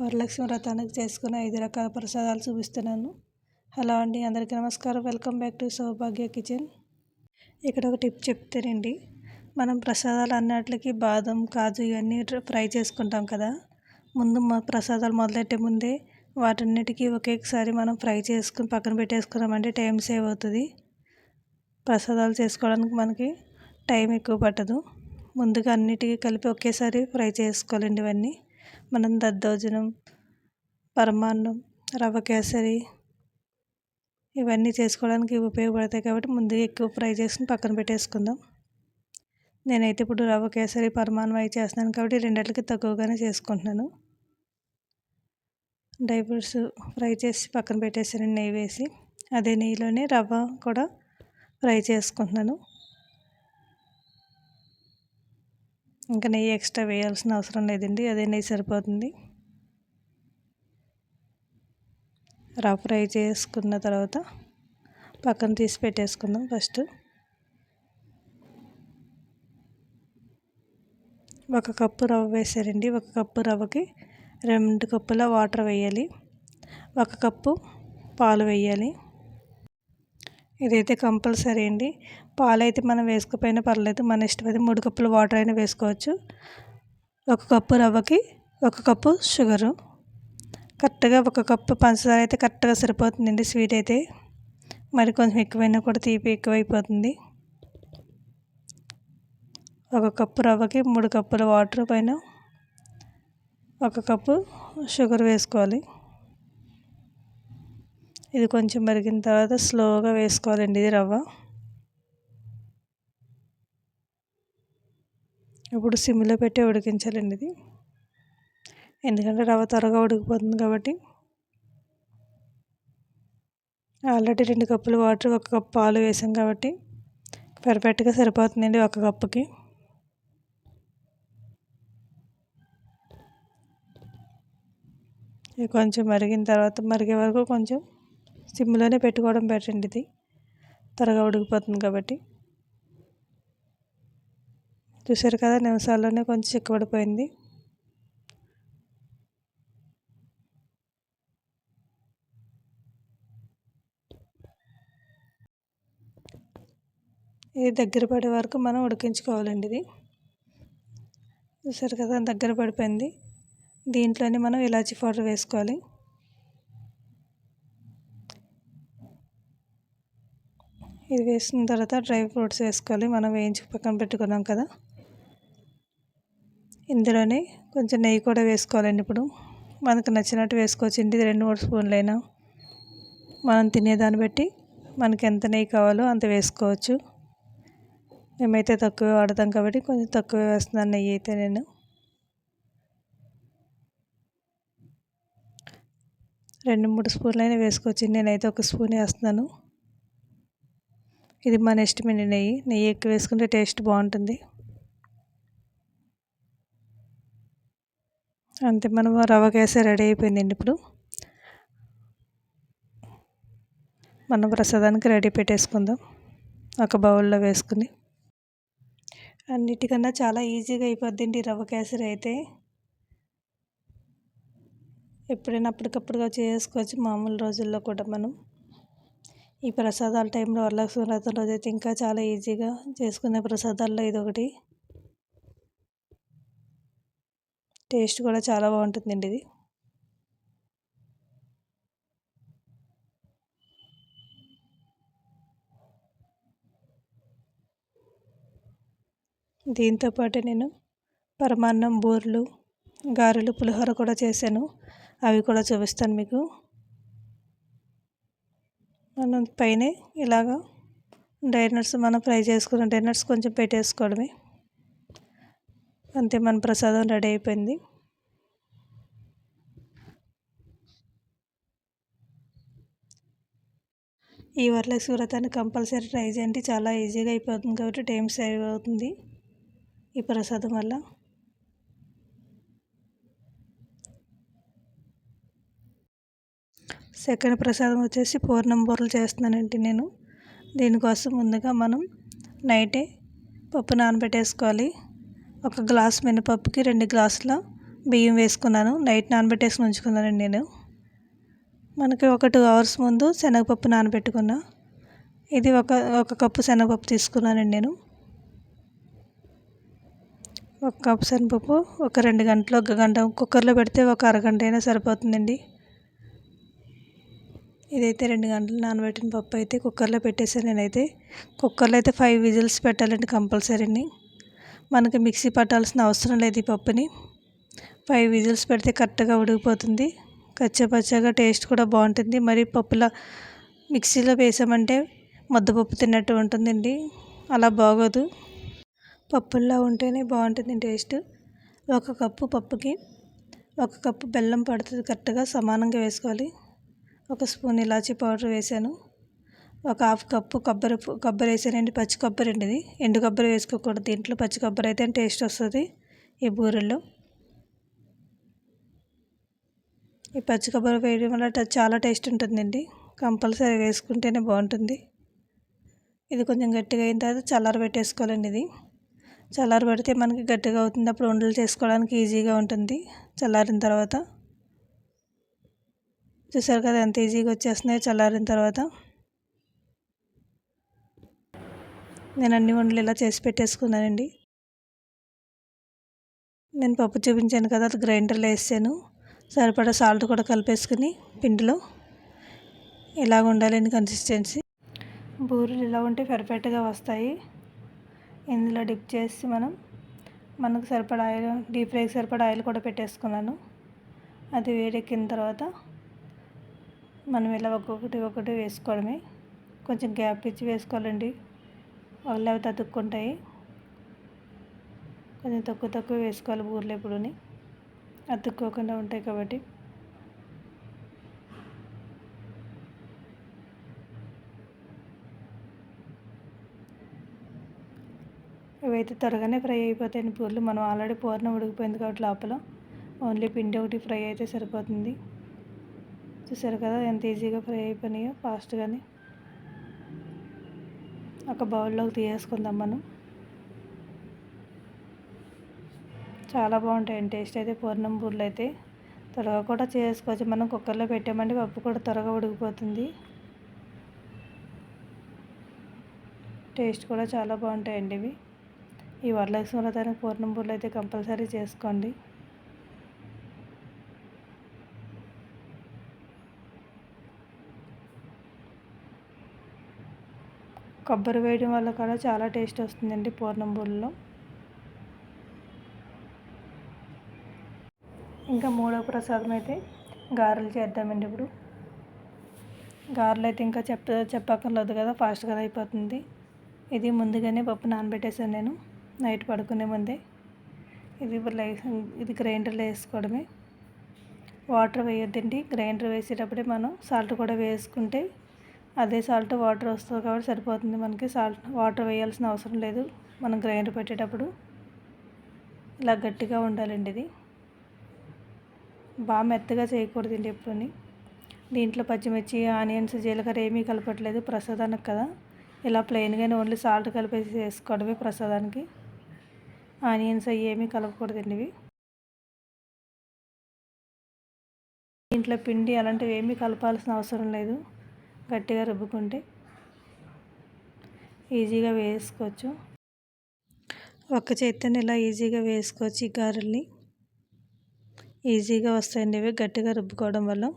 వరలక్ష్మి వ్రతానికి చేసుకునే ఐదు రకాల ప్రసాదాలు చూపిస్తున్నాను. హలో అండి అందరికీ నమస్కారం. Welcome back to Soubhagya kitchen. ఇక్కడ ఒక టిప్ చెప్తానండి. మనం ప్రసాదాలు అన్నట్లకి బాదం కాజు ఇవన్నీ ఫ్రై చేసుకుంటాం కదా. ముందు మా ప్రసాదాలు మొదలెట్టే ముందే వాటన్నిటికీ ఒకేసారి మనం ఫ్రై చేసుకుని పక్కన పెట్టేసుకున్నామంటే టైం సేవ్ అవుతుంది. ప్రసాదాలు చేసుకోవడానికి మనకి టైం ఎక్కువ పట్టదు. ముందుగా అన్నిటికీ కలిపి ఒకేసారి ఫ్రై చేసుకోవాలండి ఇవన్నీ. మనం దద్దోజనం పరమాన్నం రవ్వ కేసరి ఇవన్నీ చేసుకోవడానికి ఉపయోగపడతాయి కాబట్టి ముందుగా ఎక్కువ ఫ్రై చేసుకుని పక్కన పెట్టేసుకుందాం. నేనైతే ఇప్పుడు రవ్వ కేసరి పరమాన్నం అవి చేస్తున్నాను కాబట్టి రెండింటికి తక్కువగానే చేసుకుంటున్నాను. డ్రై ఫ్రూట్స్ ఫ్రై చేసి పక్కన పెట్టేసాను నెయ్యి వేసి. అదే నెయ్యిలోనే రవ్వ కూడా ఫ్రై చేసుకుంటున్నాను. ఇంకా నెయ్యి ఎక్స్ట్రా వేయాల్సిన అవసరం లేదండి అదే నెయ్యి సరిపోతుంది. రా ఫ్రై చేసుకున్న తర్వాత పక్కన తీసి పెట్టేసుకుందాం ఫస్ట్. ఒక కప్పు రవ్వ వేసారండి ఒక కప్పు రవ్వకి రెండు కప్పుల వాటర్ వేయాలి ఒక కప్పు పాలు వేయాలి. ఇదైతే కంపల్సరీ అండి. పాలైతే మనం వేసుకోపోయినా పర్లేదు మన ఇష్టం అయితే మూడు కప్పులు వాటర్ అయినా వేసుకోవచ్చు. ఒక కప్పు రవ్వకి ఒక కప్పు షుగరు. కరెక్ట్గా ఒక కప్పు పంచదార అయితే కరెక్ట్గా సరిపోతుందండి స్వీట్ అయితే. మరి కొంచెం ఎక్కువైనా కూడా తీపి ఎక్కువైపోతుంది. ఒక కప్పు రవ్వకి మూడు కప్పుల వాటర్ పైన ఒక కప్పు షుగర్ వేసుకోవాలి. ఇది కొంచెం మరిగిన తర్వాత స్లోగా వేసుకోవాలండి ఇది రవ్వ. ఇప్పుడు సిమ్లో పెట్టి ఉడికించాలండి ఇది. ఎందుకంటే రవ్వ త్వరగా ఉడికిపోతుంది కాబట్టి. ఆల్రెడీ రెండు కప్పులు వాటర్ ఒక కప్పు పాలు వేసాం కాబట్టి పర్ఫెక్ట్గా సరిపోతుందండి ఒక కప్పుకి. కొంచెం మరిగిన తర్వాత మరిగే వరకు కొంచెం సిమ్లోనే పెట్టుకోవడం బెటర్ అండి ఇది. త్వరగా ఉడికిపోతుంది కాబట్టి. చూసారు కదా నిమిషాల్లోనే కొంచెం చిక్కబడిపోయింది ఇది దగ్గర పడే వరకు మనం ఉడికించుకోవాలండి ఇది. చూసారు కదా దగ్గర పడిపోయింది. దీంట్లోనే మనం ఇలాచీ పౌడర్ వేసుకోవాలి. వేసిన తర్వాత డ్రై ఫ్రూట్స్ వేసుకోవాలి. మనం వేయించి పక్కన పెట్టుకున్నాం కదా. ఇందులోనే కొంచెం నెయ్యి కూడా వేసుకోవాలండి ఇప్పుడు. మనకు నచ్చినట్టు వేసుకోవచ్చు. ఇంటి రెండు మూడు స్పూన్లైనా మనం తినేదాన్ని బట్టి మనకి ఎంత నెయ్యి కావాలో అంత వేసుకోవచ్చు. మేమైతే తక్కువ వాడతాం కాబట్టి కొంచెం తక్కువ వేస్తున్నాను నెయ్యి అయితే నేను. రెండు మూడు స్పూన్లైనా వేసుకోవచ్చు. నేనైతే ఒక స్పూన్ వేస్తున్నాను. ఇది మన ఇష్టమైన నెయ్యి. నెయ్యి ఎక్కువ వేసుకుంటే టేస్ట్ బాగుంటుంది. అంతే మనం రవ్వ కేసరి రెడీ అయిపోయిందండి ఇప్పుడు. మనం ప్రసాదానికి రెడీ పెట్టేసుకుందాం ఒక బౌల్లో వేసుకుని. అన్నిటికన్నా చాలా ఈజీగా అయిపోద్దండి రవ్వ కేసరి అయితే. ఎప్పుడైనా అప్పటికప్పుడుగా చేసుకోవచ్చు మామూలు రోజుల్లో కూడా మనం. ఈ ప్రసాదాల టైంలో వరలక్ష్మి వ్రతం రోజు అయితే ఇంకా చాలా ఈజీగా చేసుకునే ప్రసాదాల్లో ఇది ఒకటి టేస్ట్ కూడా చాలా బాగుంటుందండి ఇది. దీంతోపాటు నేను పరమాన్నం బూర్లు గారెలు పులిహోర కూడా చేశాను. అవి కూడా చూపిస్తాను మీకు. మనం పైన ఇలాగా డైనట్స్ మనం ఫ్రై చేసుకున్న డైనట్స్ కొంచెం పెట్టేసుకోవడమే. అంతే మన ప్రసాదం రెడీ అయిపోయింది. ఈ వరలక్ష్మి వ్రతాన్ని కంపల్సరీ ట్రై చేయండి. చాలా ఈజీగా అయిపోతుంది కాబట్టి టైం సేవ్ అవుతుంది ఈ ప్రసాదం వల్ల. సెకండ్ ప్రసాదం వచ్చేసి పూర్ణం బూరలు చేస్తున్నానండి నేను. దీనికోసం ముందుగా మనం నైటే పప్పు నానబెట్టేసుకోవాలి. ఒక గ్లాస్ మినపప్పుకి రెండు గ్లాసుల బియ్యం వేసుకున్నాను. నైట్ నానబెట్టేసుకుని ఉంచుకున్నానండి నేను. మనకి ఒక టూ అవర్స్ ముందు శనగపప్పు నానబెట్టుకున్నా. ఇది ఒక ఒక కప్పు శనగపప్పు తీసుకున్నానండి నేను. ఒక కప్పు శనగపప్పు ఒక రెండు గంటలు ఒక గంట కుక్కర్లో పెడితే ఒక అరగంట అయినా సరిపోతుందండి. ఇదైతే రెండు గంటలు నానబెట్టిన పప్పు అయితే కుక్కర్లో పెట్టేసాను నేనైతే. కుక్కర్లో అయితే ఫైవ్ విజిల్స్ పెట్టాలండి కంపల్సరీని. మనకి మిక్సీ పట్టాల్సిన అవసరం లేదు ఈ పప్పుని. ఫైవ్ విజిల్స్ పెడితే కరెక్ట్గా ఉడికిపోతుంది. కచ్చపచ్చగా టేస్ట్ కూడా బాగుంటుంది. మరి పప్పులో మిక్సీలో వేసామంటే ముద్దపప్పు తిన్నట్టు ఉంటుందండి. అలా బాగోదు. పప్పుల్లో ఉంటేనే బాగుంటుంది టేస్ట్. ఒక కప్పు పప్పుకి ఒక కప్పు బెల్లం పడుతుంది కరెక్ట్గా సమానంగా వేసుకోవాలి. ఒక స్పూన్ ఇలాచీ పౌడర్ వేసాను. ఒక హాఫ్ కప్పు కొబ్బరి కొబ్బరి వేసానండి పచ్చి కొబ్బరి అండి ఇది. ఎండు కొబ్బరి వేసుకోకూడదు. దీంట్లో పచ్చి కొబ్బరి అయితే టేస్ట్ వస్తుంది ఈ బూరెల్లో. ఈ పచ్చి కొబ్బరి వేయడం వల్ల చాలా టేస్ట్ ఉంటుందండి. కంపల్సరీ వేసుకుంటేనే బాగుంటుంది. ఇది కొంచెం గట్టిగా అయిన తర్వాత చల్లారి పెట్టేసుకోవాలండి ఇది. చల్లారి పెడితే మనకి గట్టిగా అవుతుంది. అప్పుడు ఉండలు చేసుకోవడానికి ఈజీగా ఉంటుంది చల్లారిన తర్వాత. చూసారు కదా ఎంత ఈజీగా వచ్చేస్తున్నాయి చల్లారిన తర్వాత. నేను అన్ని వంటలు ఇలా చేసి పెట్టేసుకున్నానండి. నేను పప్పు చూపించాను కదా అది గ్రైండర్లో వేసాను. సరిపడా సాల్ట్ కూడా కలిపేసుకుని పిండిలో. ఇలాగ ఉండాలండి కన్సిస్టెన్సీ. బూరెలు ఇలా ఉంటే పర్ఫెక్ట్గా వస్తాయి. ఇందులో డిప్ చేసి మనం మనకు సరిపడా ఆయిల్ డీప్ ఫ్రైకి సరిపడా ఆయిల్ కూడా పెట్టేసుకున్నాను. అది వేడెక్కిన తర్వాత మనం ఇలా ఒక్కొక్కటి ఒకటి వేసుకోవడమే. కొంచెం గ్యాప్ ఇచ్చి వేసుకోవాలండి. వాళ్ళు అవి తతుక్కుంటాయి కొంచెం తక్కువ తక్కువ వేసుకోవాలి బూరెలు ఎప్పుడుని. అతుక్కోకుండా ఉంటాయి కాబట్టి. ఇవైతే త్వరగానే ఫ్రై అయిపోతాయి బూర్లు. మనం ఆల్రెడీ పూర్ణం ఉడికిపోయింది కాబట్టి లోపల. ఓన్లీ పిండి ఒకటి ఫ్రై అయితే సరిపోతుంది. చూసారు కదా ఎంత ఈజీగా ఫ్రై అయిపోయినాయో ఫాస్ట్గానే ఒక బౌల్లోకి తీసేసుకుందాం మనం. చాలా బాగుంటాయండి టేస్ట్ అయితే పూర్ణం బూర్లు అయితే. త్వరగా కూడా చేసుకోవచ్చు. మనం కుక్కర్లో పెట్టామంటే పప్పు కూడా త్వరగా ఉడికిపోతుంది. టేస్ట్ కూడా చాలా బాగుంటాయండి ఇవి. ఈ వరలక్ష్మి వ్రతానికి పూర్ణం బూర్లు అయితే కంపల్సరీ చేసుకోండి. కొబ్బరి వేయడం వల్ల కూడా చాలా టేస్ట్ వస్తుందండి పూర్ణం బూరెలో. ఇంకా మూడో ప్రసాదం అయితే గారెలు చేద్దామండి ఇప్పుడు. గారెలు అయితే ఇంకా చెప్ప చెప్పక్కర్లేదు కదా ఫాస్ట్గా అయిపోతుంది. ఇది ముందుగానే పప్పు నానబెట్టేసాను నేను నైట్ పడుకునే ముందే. ఇది ఇది గ్రైండర్లో వేసుకోవడమే. వాటర్ వేయొద్దండి గ్రైండర్ వేసేటప్పుడే మనం సాల్ట్ కూడా వేసుకుంటే అదే సాల్ట్ వాటర్ వస్తుంది కాబట్టి సరిపోతుంది. మనకి సాల్ట్ వాటర్ వేయాల్సిన అవసరం లేదు. మనం గ్రైండర్ పెట్టేటప్పుడు ఇలా గట్టిగా ఉండాలండి ఇది. బాగా మెత్తగా చేయకూడదండి ఎప్పుడూ దీంట్లో పచ్చిమిర్చి ఆనియన్స్ జీలకర్ర ఏమీ కలపట్లేదు ప్రసాదానికి కదా. ఇలా ప్లెయిన్గానే ఓన్లీ సాల్ట్ కలిపేసి వేసుకోవడమే ప్రసాదానికి. ఆనియన్స్ అవి ఏమీ కలపకూడదండి ఇవి. దీంట్లో పిండి అలాంటివి ఏమీ కలపాల్సిన అవసరం లేదు. గట్టిగా రుబ్బుకుంటే ఈజీగా వేసుకోవచ్చు. ఒక్క చేతిని ఇలా ఈజీగా వేసుకోవచ్చు ఈ గారెల్ని. ఈజీగా వస్తాయండి ఇవి. గట్టిగా రుబ్బుకోవడం వల్ల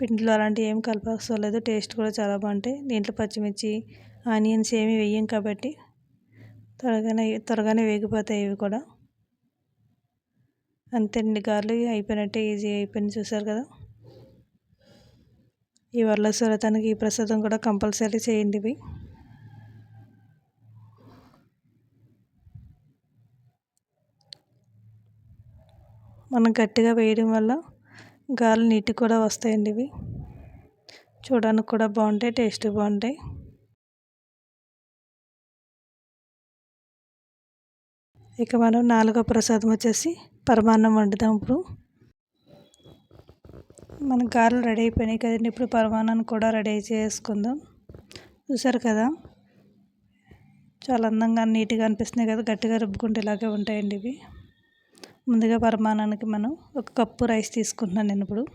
పిండిలో అలాంటివి ఏం కలపలేదు టేస్ట్ కూడా చాలా బాగుంటాయి. దీంట్లో పచ్చిమిర్చి ఆనియన్స్ ఏమి వేయం కాబట్టి త్వరగానే త్వరగానే వేగిపోతాయి ఇవి కూడా. అంతేండి గారెలు అయిపోయినట్టే ఈజీ అయిపోయింది. చూసారు కదా? ఈ వరలక్ష్మి ఈ ప్రసాదం కూడా కంపల్సరీ చేయండి ఇవి. మనం గట్టిగా వేయడం వల్ల గాలి నీటి కూడా వస్తాయండి ఇవి. చూడడానికి కూడా బాగుంటాయి టేస్ట్ బాగుంటాయి. ఇక మనం నాలుగో ప్రసాదం వచ్చేసి పరమాన్నం వండుదాం ఇప్పుడు. మన గారెలు రెడీ అయిపోయినాయి కదండి. ఇప్పుడు పరమాణాన్ని కూడా రెడీ చేసుకుందాం. చూసారు కదా? చాలా అందంగా నీట్గా అనిపిస్తున్నాయి కదా? గట్టిగా రుబ్బుకుంటే ఇలాగే ఉంటాయండి ఇవి. ముందుగా పరిమాణానికి మనం ఒక కప్పు రైస్ తీసుకుంటున్నాను నేను ఇప్పుడు.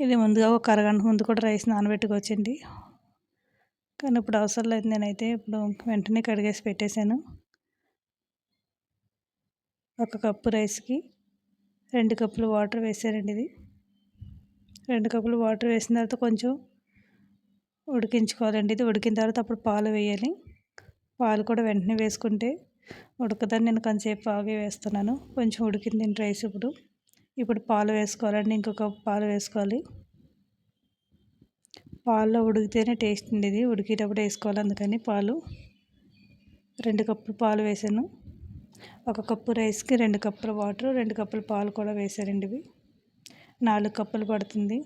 ఇది ముందుగా ఒక అరగంట ముందు కూడా రైస్ నానబెట్టుకోవచ్చండి. కానీ ఇప్పుడు అవసరం లేదు. నేనైతే ఇప్పుడు వెంటనే కడిగేసి పెట్టేశాను. ఒక కప్పు రైస్కి రెండు కప్పులు వాటర్ వేసారండి ఇది. రెండు కప్పులు వాటర్ వేసిన తర్వాత కొంచెం ఉడికించుకోవాలండి. ఇది ఉడికిన తర్వాత అప్పుడు పాలు వేయాలి. పాలు కూడా వెంటనే వేసుకుంటే ఉడకదని నేను కొంతసేపు ఆగి వేస్తున్నాను. కొంచెం ఉడికింది రైస్ ఇప్పుడు. ఇప్పుడు పాలు వేసుకోవాలండి. ఇంకొక పాలు వేసుకోవాలి. పాల్లో ఉడికితేనే టేస్ట్ ఉండేది. ఉడికేటప్పుడు వేసుకోవాలి. అందుకని పాలు రెండు కప్పులు పాలు వేసాను. ఒక కప్పు రైస్కి రెండు కప్పుల వాటర్ రెండు కప్పుల పాలు కూడా వేసారండి ఇవి. నాలుగు కప్పులు పడుతుంది.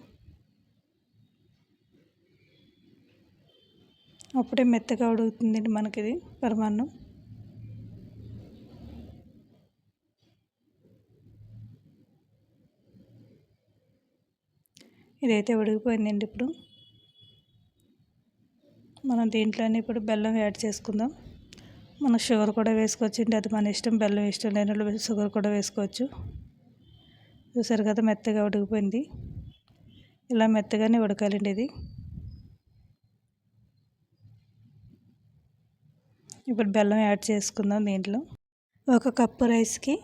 అప్పుడే మెత్తగా ఉడుకుతుందండి మనకి ఇది పరమాన్నం. ఇదైతే ఉడికిపోయిందండి ఇప్పుడు. మనం దీంట్లోనే ఇప్పుడు బెల్లం యాడ్ చేసుకుందాం. మనం షుగర్ కూడా వేసుకోవచ్చు అది మన ఇష్టం బెల్లం ఇష్టం లేని షుగర్ కూడా వేసుకోవచ్చు. చూసారు కదా మెత్తగా ఉడికిపోయింది. ఇలా మెత్తగానే ఉడకాలండి ఇది. ఇప్పుడు బెల్లం యాడ్ చేసుకుందాం దీంట్లో. ఒక కప్పు రైస్కి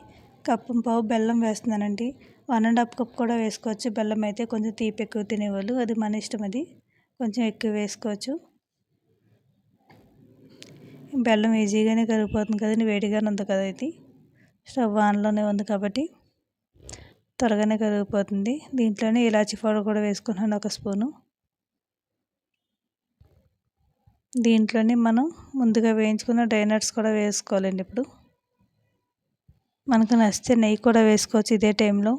కప్పు పావు బెల్లం వేస్తున్నానండి. వన్ అండ్ హాఫ్ కప్ కూడా వేసుకోవచ్చు. బెల్లం అయితే కొంచెం తీపి ఎక్కువ తినేవాళ్ళు. అది మన ఇష్టం అది. కొంచెం ఎక్కువ వేసుకోవచ్చు. బెల్లం ఈజీగానే కరిగిపోతుంది కదండి వేడిగానే ఉంది కదా ఇది. స్టవ్ ఆన్లోనే ఉంది కాబట్టి. త్వరగానే కరిగిపోతుంది. దీంట్లోనే ఇలాచి పౌడర్ కూడా వేసుకున్నాను ఒక స్పూను. దీంట్లోనే మనం ముందుగా వేయించుకున్న డ్రై కూడా వేసుకోవాలండి ఇప్పుడు. మనకు నచ్చితే నెయ్యి కూడా వేసుకోవచ్చు ఇదే టైంలో.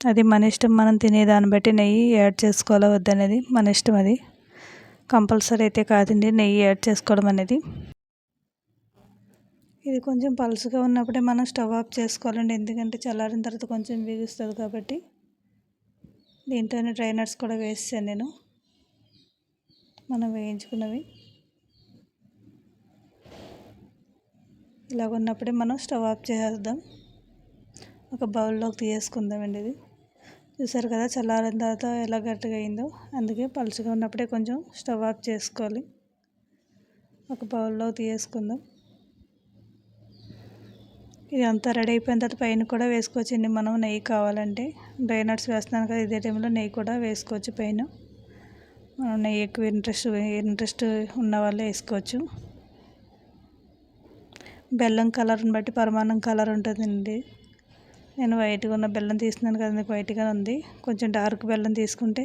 అది మన ఇష్టం మనం తినేదాన్ని బట్టి నెయ్యి యాడ్ చేసుకోవాలా వద్దనేది మన ఇష్టం అది. కంపల్సరీ అయితే కాదండి నెయ్యి యాడ్ చేసుకోవడం అనేది. ఇది కొంచెం పలుసుగా ఉన్నప్పుడే మనం స్టవ్ ఆఫ్ చేసుకోవాలండి. ఎందుకంటే చల్లారిన తర్వాత కొంచెం బిగుస్తుంది కాబట్టి దీంతోనే ట్రైనర్స్ కూడా వేసాను నేను. మనం వేయించుకున్నవి. ఇలాగ ఉన్నప్పుడే మనం స్టవ్ ఆఫ్ చేసేద్దాం. ఒక బౌల్లోకి తీసేసుకుందామండి ఇది. చూసారు కదా చల్లారిన తర్వాత ఎలా గట్టిగా అయిందో? అందుకే పలుచగా ఉన్నప్పుడే కొంచెం స్టవ్ ఆఫ్ చేసుకోవాలి. ఒక బౌల్లో తీసేసుకుందాం. ఇది అంతా రెడీ అయిపోయిన తర్వాత పైన కూడా వేసుకోవచ్చండి మనం నెయ్యి కావాలంటే డ్రై నట్స్ వేస్తున్నాను కదా ఇదే టైంలో నెయ్యి కూడా వేసుకోవచ్చు పైన. మనం నెయ్యి ఎక్కువ ఇంట్రెస్ట్ ఇంట్రెస్ట్ ఉన్న వాళ్ళే వేసుకోవచ్చు. బెల్లం కలర్ని బట్టి పరమాన్నం కలర్ ఉంటుందండి. నేను వైట్గా ఉన్న బెల్లం తీస్తున్నాను కదా వైట్గా ఉంది. కొంచెం డార్క్ బెల్లం తీసుకుంటే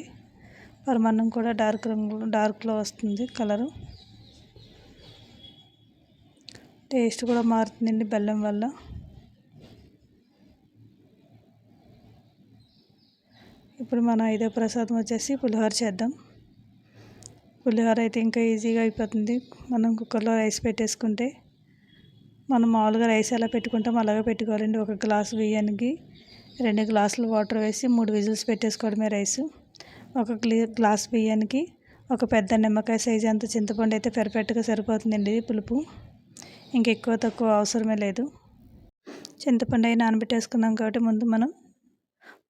పరమాన్నం కూడా డార్క్ రంగు డార్క్లో వస్తుంది కలరు. టేస్ట్ కూడా మారుతుందండి బెల్లం వల్ల. ఇప్పుడు మన ఐదో ప్రసాదం వచ్చేసి పులిహోర చేద్దాం. పులిహోర అయితే ఇంకా ఈజీగా అయిపోతుంది. మనం కుక్కర్లో రైస్ పెట్టేసుకుంటే మనం మామూలుగా రైస్ ఎలా పెట్టుకుంటాం అలాగే పెట్టుకోవాలండి. ఒక గ్లాసు బియ్యానికి రెండు గ్లాసులు వాటర్ వేసి మూడు విజిల్స్ పెట్టేసుకోవడమే రైస్. ఒక గ్లాస్ బియ్యానికి ఒక పెద్ద నిమ్మకాయ సైజు అంత చింతపండు అయితే పెర్ఫెక్ట్గా సరిపోతుందండి పులుపు. ఇంకెక్కువ తక్కువ అవసరమే లేదు. చింతపండు అయి నానబెట్టేసుకున్నాం కాబట్టి ముందు మనం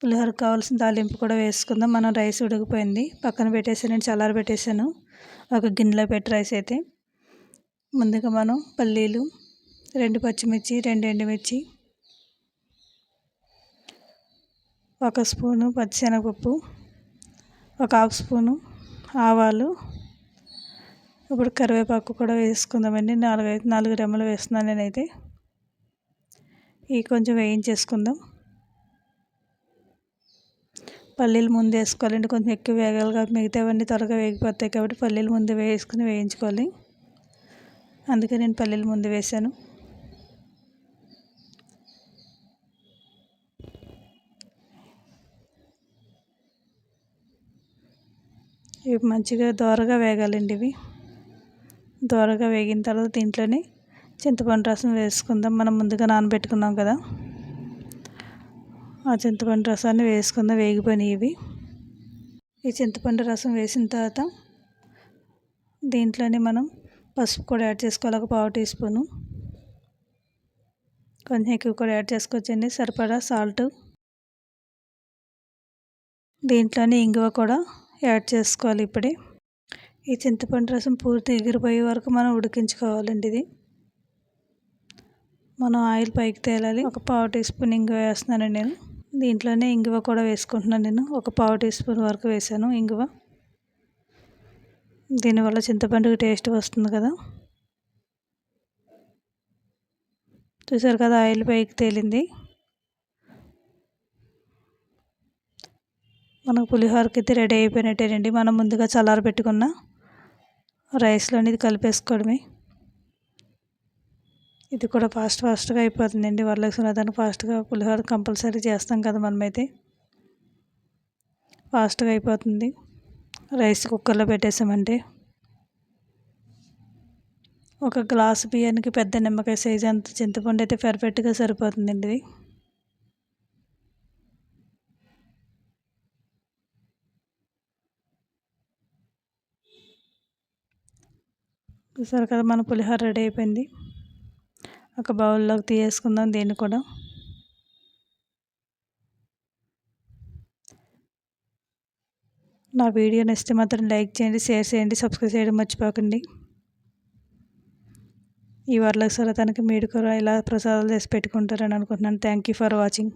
పులిహోర కావాల్సిన తాలింపు కూడా వేసుకుందాం. మనం రైస్ ఉడికిపోయింది. పక్కన పెట్టేసాను చల్లారి పెట్టేశాను. ఒక గిన్నెలో పెట్టి రైస్ అయితే ముందుగా మనం పల్లీలు రెండు పచ్చిమిర్చి రెండు ఎండుమిర్చి ఒక స్పూను పచ్చిశనగపప్పు ఒక హాఫ్ స్పూను ఆవాలు ఇప్పుడు కరివేపాకు కూడా వేసుకుందామండి. నాలుగు నాలుగు రెమ్మలు వేస్తున్నాను నేనైతే. ఇవి కొంచెం వేయించేసుకుందాం. పల్లీలు ముందు వేసుకోవాలండి. కొంచెం ఎక్కువ వేగాలి కాబట్టి మిగతావన్నీ త్వరగా వేగిపోతాయి కాబట్టి పల్లీలు ముందు వేసుకుని వేయించుకోవాలి. అందుకే నేను పల్లీలు ముందు వేసాను. ఇవి మంచిగా దోరగా వేగాలండి ఇవి. దోరగా వేగిన తర్వాత దీంట్లోనే చింతపండు రసం వేసుకుందాం. మనం ముందుగా నానబెట్టుకున్నాం కదా. ఆ చింతపండు రసాన్ని వేసుకుందాం వేగిపోయినవి. ఇవి ఈ చింతపండు రసం వేసిన తర్వాత దీంట్లోనే మనం పసుపు కూడా యాడ్ చేసుకోవాలి ఒక పావు టీ స్పూను. కొంచెం ఎక్కువ కూడా యాడ్ చేసుకోవచ్చండి సరిపడా సాల్ట్. దీంట్లోనే ఇంగువ కూడా యాడ్ చేసుకోవాలి ఇప్పుడే. ఈ చింతపండు రసం పూర్తి ఎగిరిపోయే వరకు మనం ఉడికించుకోవాలండి ఇది. మనం ఆయిల్ పైకి తేలాలి ఒక పావు టీ స్పూన్ ఇంగువ వేస్తున్నానండి నేను. దీంట్లోనే ఇంగువ కూడా వేసుకుంటున్నాను నేను. ఒక పావు టీ స్పూన్ వరకు వేసాను ఇంగువ. దీనివల్ల చింతపండుకి టేస్ట్ వస్తుంది కదా. చూసారు కదా ఆయిల్ పైకి తేలింది. మనకు పులిహోరకి అయితే రెడీ అయిపోయినట్టేనండి. మనం ముందుగా చల్లార పెట్టుకున్న రైస్లో అనేది కలిపేసుకోవడమే. ఇది కూడా ఫాస్ట్ ఫాస్ట్గా అయిపోతుందండి. వరలక్ష్మి వ్రతానికి ఫాస్ట్గా పులిహోర కంపల్సరీ చేస్తాం కదా మనమైతే. ఫాస్ట్గా అయిపోతుంది. రైస్ కుక్కర్లో పెట్టేసామంటే. ఒక గ్లాస్ బియ్యానికి పెద్ద నిమ్మకాయ సైజ్ అంత చింతపండు అయితే పర్ఫెక్ట్గా సరిపోతుందండి ఇది. చూసారు కదా మన పులిహోర రెడీ అయిపోయింది. ఒక బౌల్లోకి తీసేసుకుందాం దీన్ని కూడా. నా వీడియో నచ్చితే మాత్రం లైక్ చేయండి షేర్ చేయండి సబ్స్క్రైబ్ చేయడం మర్చిపోకండి. ఈ వరలక్ష్మి తనకి మీరు కూడా ఇలా ప్రసాదాలు చేసి పెట్టుకుంటారని అనుకుంటున్నాను. Thank you for watching.